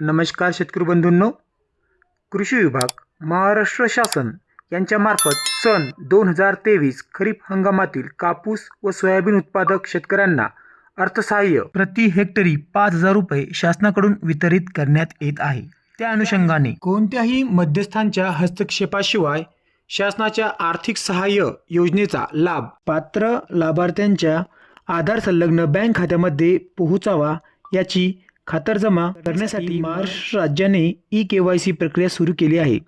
नमस्कार शेतकरी बंधूंनो. कृषी विभाग महाराष्ट्र शासन यांच्यामार्फत सन दोन हजार तेवीस खरीप हंगामातील कापूस व सोयाबीन उत्पादक शेतकऱ्यांना अर्थसहाय्य प्रति हेक्टरी पाच हजार रुपये शासनाकडून वितरित करण्यात येत आहे. त्या अनुषंगाने कोणत्याही मध्यस्थांच्या हस्तक्षेपाशिवाय शासनाच्या आर्थिक सहाय्य योजनेचा लाभ पात्र लाभार्थ्यांच्या आधार संलग्न बँक खात्यामध्ये पोहोचावा याची खातरजमा करण्यासाठी महाराष्ट्र राज्याने ई के वाय सी प्रक्रिया सुरू केली आहे.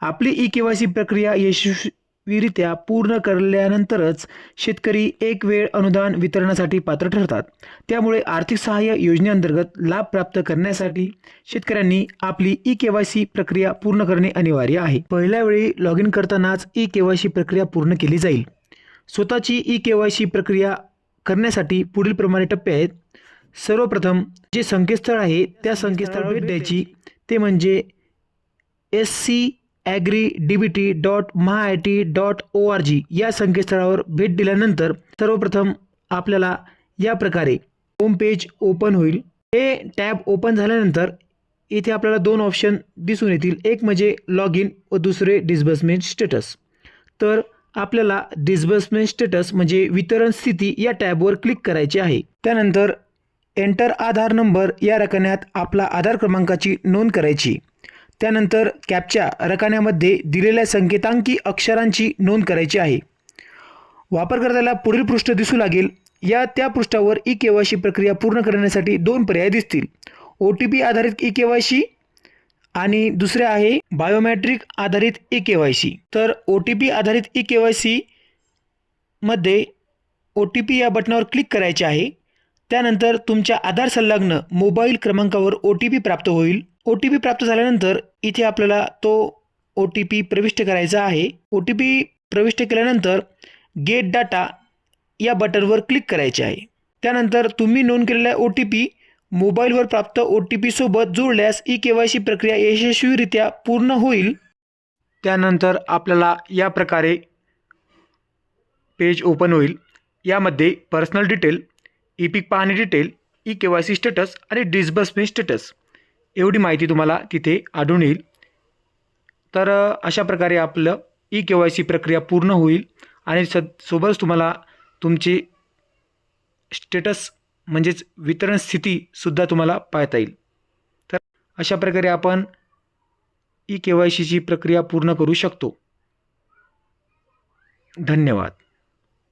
आपली ई के वाय सी प्रक्रिया यशस्वीरित्या पूर्ण करल्यानंतरच शेतकरी एक वेळ अनुदान वितरणासाठी पात्र ठरतात. त्यामुळे आर्थिक सहाय्य योजनेअंतर्गत लाभ प्राप्त करण्यासाठी शेतकऱ्यांनी आपली ई के वाय सी प्रक्रिया पूर्ण करणे अनिवार्य आहे. पहिल्या वेळी लॉग इन करतानाच ई के वाय सी प्रक्रिया पूर्ण केली जाईल. स्वतःची ई के वाय सी प्रक्रिया करण्यासाठी पुढील प्रमाणे टप्पे आहेत. सर्वप्रथम जे संकेतस्थळ आहे त्या संकेतस्थळावर भेट द्यायची. ते म्हणजे S C agri D B T dot Maha I T dot O R G या संकेतस्थळावर भेट दिल्यानंतर सर्वप्रथम आपल्याला या प्रकारे होम पेज ओपन होईल. हे टॅब ओपन झाल्यानंतर इथे आपल्याला दोन ऑप्शन दिसून येतील. एक म्हणजे लॉग इन व दुसरे डिस्बर्समेंट स्टेटस तर आपल्याला डिस्बर्समेंट स्टेटस म्हणजे वितरण स्थिती या टॅबवर क्लिक करायचे आहे. त्यानंतर एंटर आधार नंबर या रकान्यात आपला आधार क्रमांकाची नोंद करायची. त्यानंतर कॅपच्या रकान्यामध्ये दिलेल्या संकेतांकी अक्षरांची नोंद करायची आहे. वापरकर्त्याला पुढील पृष्ठ दिसू लागेल. या त्या पृष्ठावर ई के वाय सी प्रक्रिया पूर्ण करण्यासाठी दोन पर्याय दिसतील. ओ टी पी आधारित ई के वाय सी आणि दुसरे आहे बायोमॅट्रिक आधारित ई के वाय सी. तर ओ टी पी आधारित ई के वाय सी मध्ये ओ टी पी या बटनावर क्लिक करायचे आहे. त्यानंतर तुमच्या आधार संलग्न मोबाईल क्रमांकावर ओ टी पी प्राप्त होईल. ओ टी पी प्राप्त झाल्यानंतर इथे आपल्याला तो ओ टी पी प्रविष्ट करायचा आहे. ओ टी पी प्रविष्ट केल्यानंतर गेट डाटा या बटनवर क्लिक करायचे आहे. त्यानंतर तुम्ही नोंद केलेला ओ टी पी मोबाईलवर प्राप्त ओ टी पीसोबत जोडल्यास ई के वाय सी प्रक्रिया यशस्वीरित्या पूर्ण होईल. त्यानंतर आपल्याला या प्रकारे पेज ओपन होईल. यामध्ये पर्सनल डिटेल ई पीक पाहणी detail E K Y C status आणि डिस्बर्समेंट स्टेटस एवढी माहिती तुम्हाला तिथे आढळून येईल. तर अशा प्रकारे आपलं ई के वाय सी प्रक्रिया पूर्ण होईल आणि स सोबतच तुम्हाला तुमची स्टेटस म्हणजेच वितरण स्थितीसुद्धा तुम्हाला पाहता येईल. तर अशा प्रकारे आपण ई के वाय सीची प्रक्रिया पूर्ण करू शकतो. धन्यवाद.